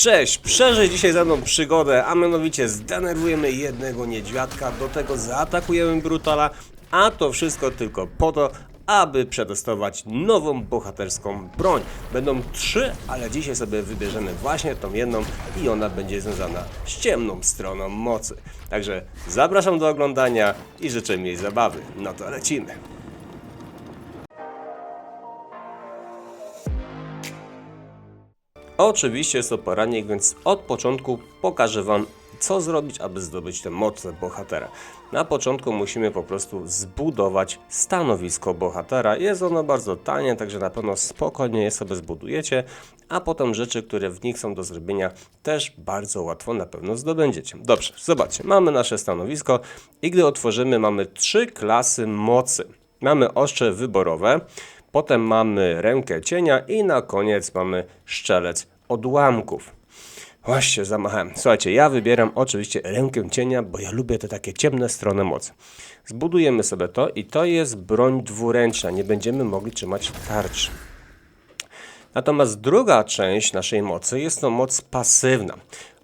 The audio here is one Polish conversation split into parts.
Cześć, przeżyj dzisiaj ze mną przygodę, a mianowicie zdenerwujemy jednego niedźwiadka, do tego zaatakujemy brutala, a to wszystko tylko po to, aby przetestować nową bohaterską broń. Będą trzy, ale dzisiaj sobie wybierzemy właśnie tą jedną i ona będzie związana z ciemną stroną mocy. Także zapraszam do oglądania i życzę miłej zabawy. No to lecimy. Oczywiście jest to poranek, więc od początku pokażę Wam, co zrobić, aby zdobyć tę moce bohatera. Na początku musimy po prostu zbudować stanowisko bohatera. Jest ono bardzo tanie, także na pewno spokojnie je sobie zbudujecie, a potem rzeczy, które w nich są do zrobienia, też bardzo łatwo na pewno zdobędziecie. Dobrze, zobaczcie, mamy nasze stanowisko i gdy otworzymy, mamy trzy klasy mocy. Mamy ostrze wyborowe, Potem mamy rękę cienia i na koniec mamy szczelec odłamków. Właśnie, zamachałem. Słuchajcie, ja wybieram oczywiście rękę cienia, bo ja lubię te takie ciemne strony mocy. Zbudujemy sobie to i to jest broń dwuręczna. Nie będziemy mogli trzymać tarcz. Natomiast druga część naszej mocy jest to moc pasywna.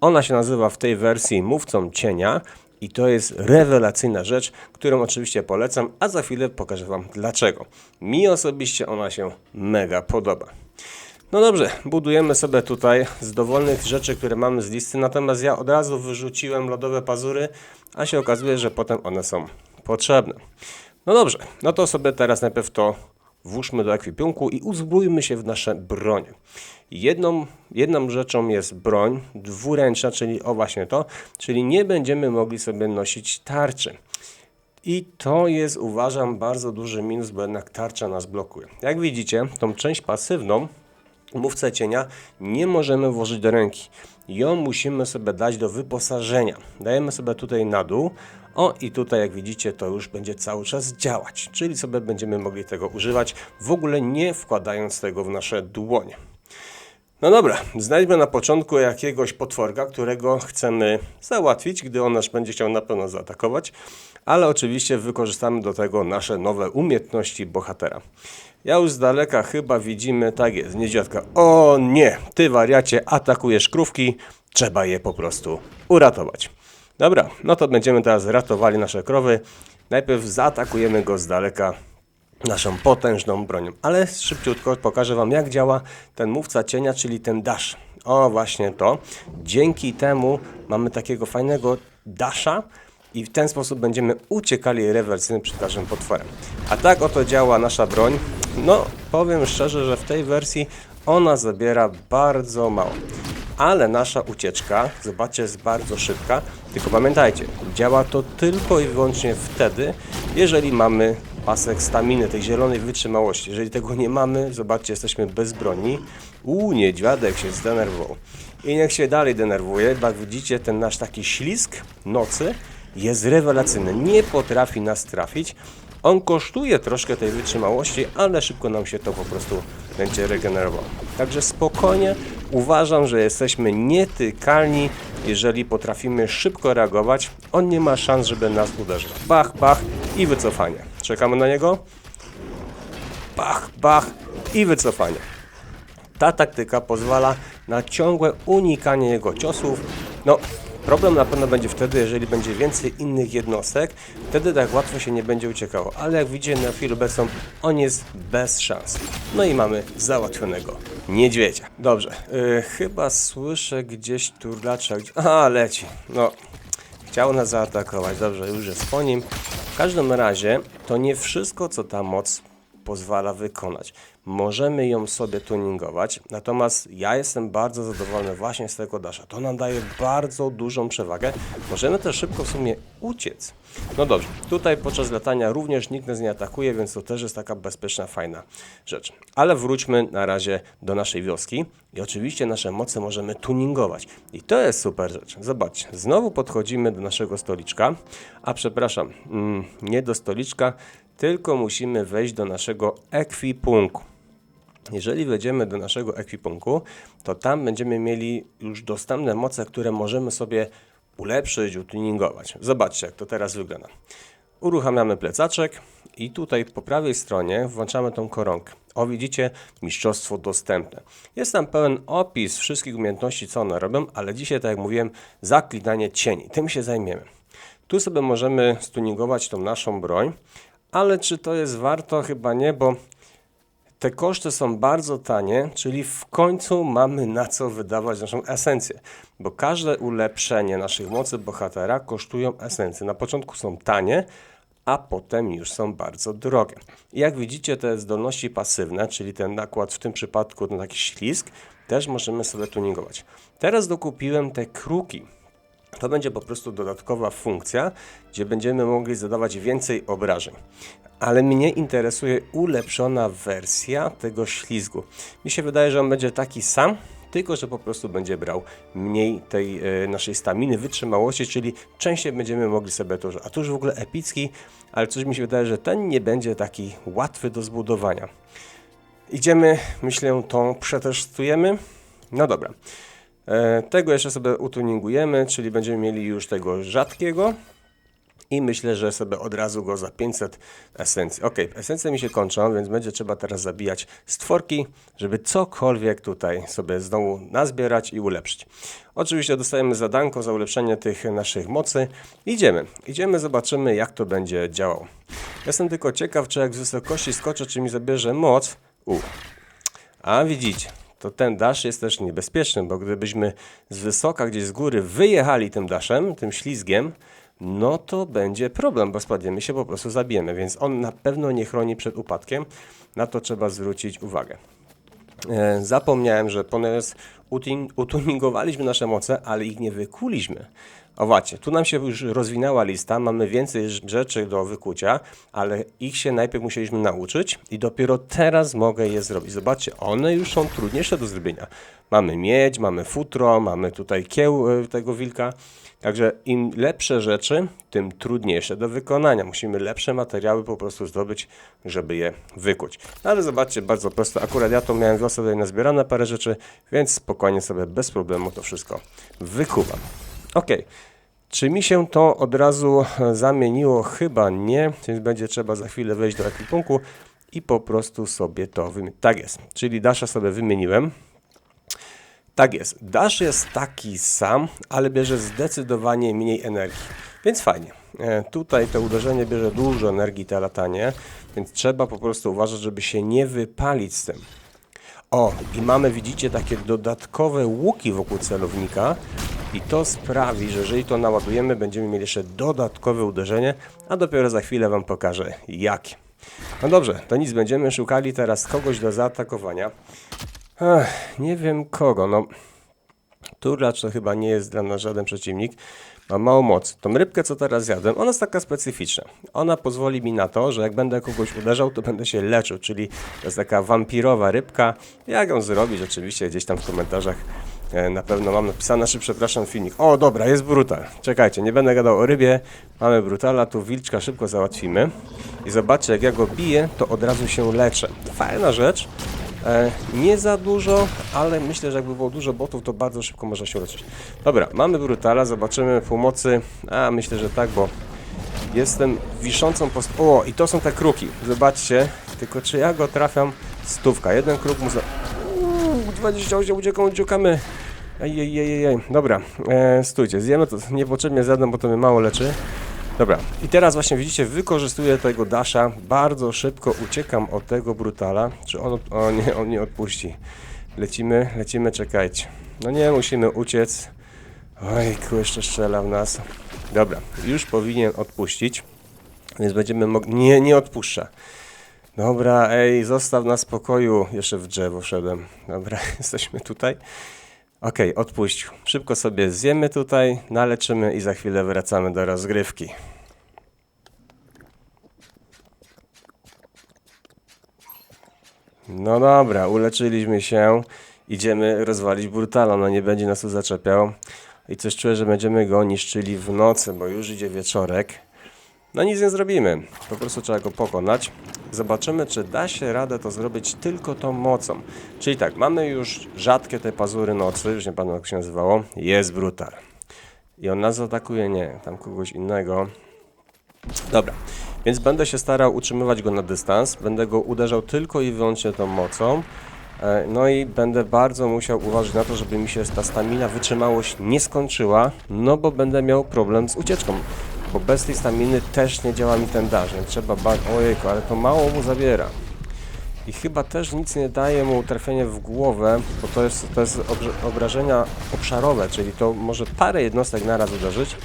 Ona się nazywa w tej wersji mówcą cienia i to jest rewelacyjna rzecz, którą oczywiście polecam, a za chwilę pokażę Wam dlaczego. Mi osobiście ona się mega podoba. No dobrze, budujemy sobie tutaj z dowolnych rzeczy, które mamy z listy, natomiast ja od razu wyrzuciłem lodowe pazury, a się okazuje, że potem one są potrzebne. No dobrze, no to sobie teraz najpierw to włóżmy do ekwipunku i uzbrójmy się w nasze bronie. Jedną, jedną rzeczą jest broń dwuręczna, czyli o właśnie to, czyli nie będziemy mogli sobie nosić tarczy. I to jest, uważam, bardzo duży minus, bo jednak tarcza nas blokuje. Jak widzicie, tą część pasywną, mówcę cienia, nie możemy włożyć do ręki. Ją musimy sobie dać do wyposażenia. Dajemy sobie tutaj na dół. O, i tutaj, jak widzicie, to już będzie cały czas działać. Czyli sobie będziemy mogli tego używać, w ogóle nie wkładając tego w nasze dłonie. No dobra, znajdźmy na początku jakiegoś potworka, którego chcemy załatwić, gdy on nas będzie chciał na pewno zaatakować, ale oczywiście wykorzystamy do tego nasze nowe umiejętności bohatera. Ja już z daleka chyba widzimy, tak jest, niedźwiadka. O nie, ty wariacie, atakujesz krówki, trzeba je po prostu uratować. Dobra, no to będziemy teraz ratowali nasze krowy. Najpierw zaatakujemy go z daleka naszą potężną bronią. Ale szybciutko pokażę Wam, jak działa ten mówca cienia, czyli ten dash. O, właśnie to. Dzięki temu mamy takiego fajnego dasha i w ten sposób będziemy uciekali rewelacyjnie przed każdym potworem. A tak oto działa nasza broń. No, powiem szczerze, że w tej wersji ona zabiera bardzo mało. Ale nasza ucieczka, zobaczcie, jest bardzo szybka. Tylko pamiętajcie, działa to tylko i wyłącznie wtedy, jeżeli mamy pasek staminy, tej zielonej wytrzymałości. Jeżeli tego nie mamy, zobaczcie, jesteśmy bezbronni. Uuu, niedźwiadek się zdenerwował. I niech się dalej denerwuje, bo widzicie, ten nasz taki ślisk nocy jest rewelacyjny. Nie potrafi nas trafić. On kosztuje troszkę tej wytrzymałości, ale szybko nam się to po prostu będzie regenerowało. Także spokojnie uważam, że jesteśmy nietykalni, jeżeli potrafimy szybko reagować. On nie ma szans, żeby nas uderzył. Bach, bach i wycofanie. Czekamy na niego. Bach, bach i wycofanie. Ta taktyka pozwala na ciągłe unikanie jego ciosów. No, problem na pewno będzie wtedy, jeżeli będzie więcej innych jednostek, wtedy tak łatwo się nie będzie uciekało. Ale jak widzicie na chwilę obecną, on jest bez szans. No i mamy załatwionego niedźwiedzia. Dobrze, yy, chyba słyszę gdzieś turlacza. Gdzie... A, leci. No, chciał nas zaatakować. Dobrze, już jest po nim. W każdym razie, to nie wszystko, co ta moc pozwala wykonać. Możemy ją sobie tuningować, natomiast ja jestem bardzo zadowolony właśnie z tego dasza. To nam daje bardzo dużą przewagę. Możemy też szybko w sumie uciec. No dobrze, tutaj podczas latania również nikt nas nie atakuje, więc to też jest taka bezpieczna, fajna rzecz. Ale wróćmy na razie do naszej wioski i oczywiście nasze moce możemy tuningować. I to jest super rzecz. Zobaczcie, znowu podchodzimy do naszego stoliczka, a przepraszam, mm, nie do stoliczka, tylko musimy wejść do naszego ekwipunku. Jeżeli wejdziemy do naszego ekwipunku, to tam będziemy mieli już dostępne moce, które możemy sobie ulepszyć, utuningować. Zobaczcie, jak to teraz wygląda. Uruchamiamy plecaczek i tutaj po prawej stronie włączamy tą koronkę. O, widzicie, mistrzostwo dostępne. Jest tam pełen opis wszystkich umiejętności, co one robią, ale dzisiaj, tak jak mówiłem, zaklinanie cieni. Tym się zajmiemy. Tu sobie możemy stuningować tą naszą broń, ale czy to jest warto? Chyba nie, bo te koszty są bardzo tanie, czyli w końcu mamy na co wydawać naszą esencję, bo każde ulepszenie naszych mocy bohatera kosztują esencję. Na początku są tanie, a potem już są bardzo drogie. Jak widzicie, te zdolności pasywne, czyli ten nakład w tym przypadku na taki ślizg, też możemy sobie tuningować. Teraz dokupiłem te kruki. To będzie po prostu dodatkowa funkcja, gdzie będziemy mogli zadawać więcej obrażeń. Ale mnie interesuje ulepszona wersja tego ślizgu. Mi się wydaje, że on będzie taki sam, tylko że po prostu będzie brał mniej tej e, naszej staminy, wytrzymałości, czyli częściej będziemy mogli sobie to. A tu już w ogóle epicki, ale coś mi się wydaje, że ten nie będzie taki łatwy do zbudowania. Idziemy, myślę, to przetestujemy. No dobra. E, tego jeszcze sobie utuningujemy, czyli będziemy mieli już tego rzadkiego. I myślę, że sobie od razu go za 500 esencji. Ok, esencje mi się kończą, więc będzie trzeba teraz zabijać stworki, żeby cokolwiek tutaj sobie znowu nazbierać i ulepszyć. Oczywiście dostajemy zadanko za ulepszenie tych naszych mocy. Idziemy, idziemy, zobaczymy jak to będzie działało. Jestem tylko ciekaw, czy jak z wysokości skoczę, czy mi zabierze moc. U. A widzicie, to ten dasz jest też niebezpieczny, bo gdybyśmy z wysoka gdzieś z góry wyjechali tym daszem, tym ślizgiem, no to będzie problem, bo spadniemy się, po prostu zabijemy, więc on na pewno nie chroni przed upadkiem. Na to trzeba zwrócić uwagę. E, zapomniałem, że ponieważ utuningowaliśmy nasze moce, ale ich nie wykuliśmy. O właśnie, tu nam się już rozwinęła lista, mamy więcej rzeczy do wykucia, ale ich się najpierw musieliśmy nauczyć i dopiero teraz mogę je zrobić. Zobaczcie, one już są trudniejsze do zrobienia. Mamy miedź, mamy futro, mamy tutaj kieł e, tego wilka, także im lepsze rzeczy, tym trudniejsze do wykonania. Musimy lepsze materiały po prostu zdobyć, żeby je wykuć. No ale zobaczcie, bardzo prosto. Akurat ja to miałem wiosnę tutaj nazbierane parę rzeczy, więc spokojnie sobie bez problemu to wszystko wykuwam. Ok. Czy mi się to od razu zamieniło? Chyba nie, więc będzie trzeba za chwilę wejść do ekwipunku i po prostu sobie to wymienić. Tak jest, czyli Dasha sobie wymieniłem. Tak jest, Dash jest taki sam, ale bierze zdecydowanie mniej energii, więc fajnie. E, tutaj to uderzenie bierze dużo energii, to latanie, więc trzeba po prostu uważać, żeby się nie wypalić z tym. O, i mamy, widzicie, takie dodatkowe łuki wokół celownika, i to sprawi, że jeżeli to naładujemy, będziemy mieli jeszcze dodatkowe uderzenie, a dopiero za chwilę Wam pokażę jakie. No dobrze, to nic, będziemy szukali teraz kogoś do zaatakowania. Ech, nie wiem kogo, no... Turlacz to chyba nie jest dla nas żaden przeciwnik. Ma mało mocy. Tą rybkę, co teraz jadłem, ona jest taka specyficzna. Ona pozwoli mi na to, że jak będę kogoś uderzał, to będę się leczył, czyli to jest taka wampirowa rybka. Jak ją zrobić? Oczywiście gdzieś tam w komentarzach na pewno mam napisane, czy przepraszam, filmik. O, dobra, jest brutal. Czekajcie, nie będę gadał o rybie. Mamy brutala, tu wilczka szybko załatwimy. I zobaczcie, jak ja go biję, to od razu się leczę. Fajna rzecz. E, nie za dużo, ale myślę, że jakby było dużo botów, to bardzo szybko można się leczyć. Dobra, mamy brutala, zobaczymy pomocy. A, myślę, że tak, bo jestem wiszącą post... O, i to są te kruki. Zobaczcie, tylko czy ja go trafiam? Stówka. Jeden kruk mu za... Uuu, 28 uciekamy, uciekamy. Ejejejej, dobra, e, stójcie, zjemy to niepotrzebnie zjadam, bo to mnie mało leczy. Dobra, i teraz właśnie widzicie, wykorzystuję tego dasha, bardzo szybko uciekam od tego brutala. Czy on, o nie, on nie odpuści. Lecimy, lecimy, czekajcie. No nie, musimy uciec. Ojku, jeszcze strzela w nas. Dobra, już powinien odpuścić, więc będziemy mogli... Nie, nie odpuszcza. Dobra, ej, zostaw na spokoju. Jeszcze w drzewo wszedłem. Dobra, jesteśmy tutaj. Okay, odpuść. Szybko sobie zjemy tutaj, naleczymy i za chwilę wracamy do rozgrywki. No dobra, uleczyliśmy się. Idziemy rozwalić Brutala, no nie będzie nas tu zaczepiał. I coś czuję, że będziemy go niszczyli w nocy, bo już idzie wieczorek. No nic nie zrobimy, po prostu trzeba go pokonać. Zobaczymy, czy da się radę to zrobić tylko tą mocą. Czyli tak, mamy już rzadkie te pazury nocy, już nie pamiętam jak się nazywało. Jest brutal. I on nas atakuje? Nie, tam kogoś innego. Dobra, więc będę się starał utrzymywać go na dystans, będę go uderzał tylko i wyłącznie tą mocą. E, No i będę bardzo musiał uważać na to, żeby mi się ta stamina, wytrzymałość nie skończyła, no bo będę miał problem z ucieczką. Bo bez tej staminy też nie działa mi ten daż, więc trzeba ba... Ojejku, ale to mało mu zabiera. I chyba też nic nie daje mu trafienie w głowę, bo to jest, to jest obrażenia obszarowe, czyli to może parę jednostek naraz uderzyć.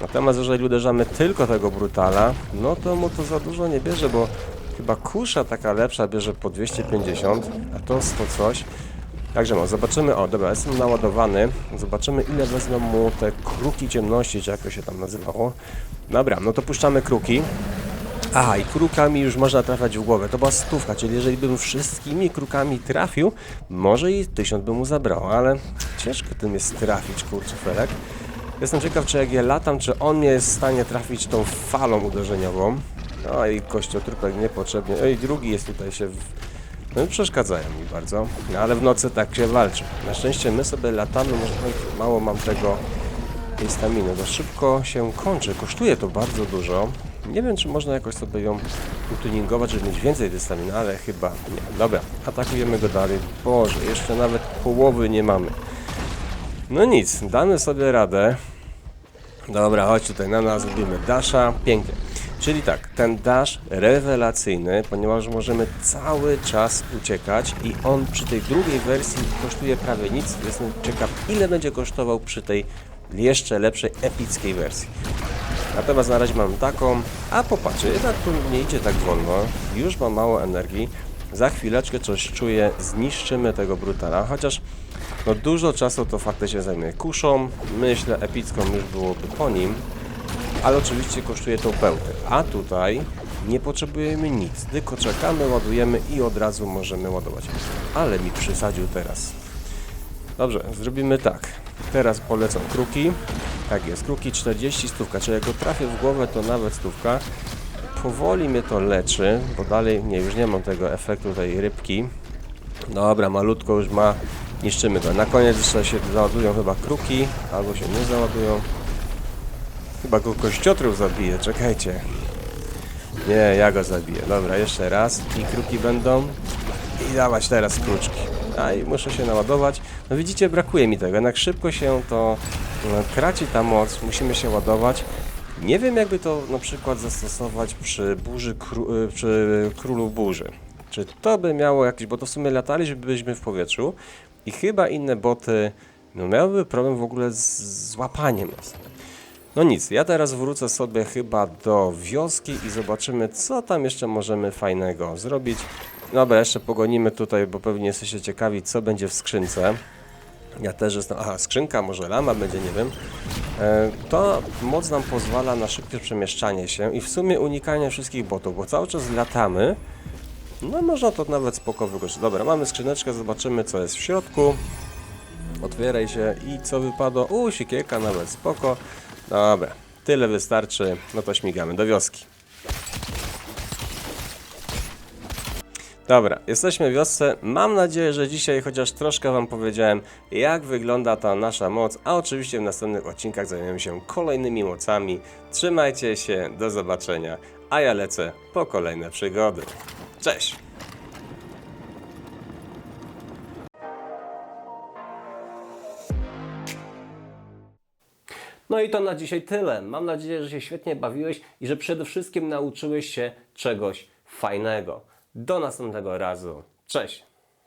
Natomiast jeżeli uderzamy tylko tego brutala, no to mu to za dużo nie bierze, bo chyba kusza taka lepsza bierze po 250, a to 100 coś. Także no, zobaczymy, o dobra, jestem naładowany, zobaczymy ile wezmą mu te kruki ciemności, czy jak to się tam nazywało. Dobra, no to puszczamy kruki. Aha, i krukami już można trafiać w głowę. To była stówka, czyli jeżeli bym wszystkimi krukami trafił, może i tysiąc by mu zabrało, ale ciężko tym jest trafić, kurczę, Felek. Jestem ciekaw, czy jak ja latam, czy on mnie jest w stanie trafić tą falą uderzeniową. No i kościotrupek niepotrzebnie. Ej, drugi jest tutaj się... W... No przeszkadzają mi bardzo. No ale w nocy tak się walczy. Na szczęście my sobie latamy, może mało mam tego tej staminy. To szybko się kończy. Kosztuje to bardzo dużo. Nie wiem, czy można jakoś sobie ją utuningować, żeby mieć więcej tej staminy, ale chyba nie. Dobra, atakujemy go dalej. Boże, jeszcze nawet połowy nie mamy. No nic, damy sobie radę. Dobra, chodź tutaj na nas, zrobimy dasha. Pięknie. Czyli tak, ten dash rewelacyjny, ponieważ możemy cały czas uciekać i on przy tej drugiej wersji kosztuje prawie nic. Jestem ciekaw, ile będzie kosztował przy tej jeszcze lepszej, epickiej wersji. Natomiast na razie mam taką, a popatrzcie, jednak tu nie idzie tak wolno, już mam mało energii. Za chwileczkę coś czuję, zniszczymy tego brutala, chociaż no dużo czasu to faktycznie zajmie kuszą, myślę epicką już byłoby po nim, ale oczywiście kosztuje to bełty. A tutaj nie potrzebujemy nic, tylko czekamy, ładujemy i od razu możemy ładować. Ale mi przysadził teraz. Dobrze, zrobimy tak. Teraz polecą kruki. Tak jest, kruki 40 stówka, czyli jak go trafię w głowę to nawet stówka. Powoli mnie to leczy, bo dalej, nie, już nie mam tego efektu tej rybki. Dobra, malutko już ma, niszczymy go. Na koniec jeszcze się załadują chyba kruki, albo się nie załadują. Chyba go kościotrów zabije, czekajcie. Nie, ja go zabiję. Dobra, jeszcze raz. I kruki będą. I dawać teraz kruczki. A i muszę się naładować. No widzicie, brakuje mi tego. Jednak szybko się to no, traci ta moc. Musimy się ładować. Nie wiem, jakby to na przykład zastosować przy burzy, kró- y, przy królu burzy. Czy to by miało jakieś, bo to w sumie lataliśmy w powietrzu i chyba inne boty no, miałyby problem w ogóle z złapaniem nas. No nic, ja teraz wrócę sobie chyba do wioski i zobaczymy, co tam jeszcze możemy fajnego zrobić. Dobra, jeszcze pogonimy tutaj, bo pewnie jesteście ciekawi, co będzie w skrzynce. Ja też jestem. Aha, skrzynka, może lama będzie, nie wiem. E, to moc nam pozwala na szybkie przemieszczanie się i w sumie unikanie wszystkich botów, bo cały czas latamy. No można to nawet spoko wykorzystać. Dobra, mamy skrzyneczkę, zobaczymy co jest w środku. Otwieraj się i co wypadło? U, siekierka nawet spoko. Dobra, tyle wystarczy. No to śmigamy do wioski. Dobra, jesteśmy w wiosce. Mam nadzieję, że dzisiaj chociaż troszkę Wam powiedziałem, jak wygląda ta nasza moc, a oczywiście w następnych odcinkach zajmiemy się kolejnymi mocami. Trzymajcie się, do zobaczenia, a ja lecę po kolejne przygody. Cześć! No i to na dzisiaj tyle. Mam nadzieję, że się świetnie bawiłeś i że przede wszystkim nauczyłeś się czegoś fajnego. Do następnego razu. Cześć!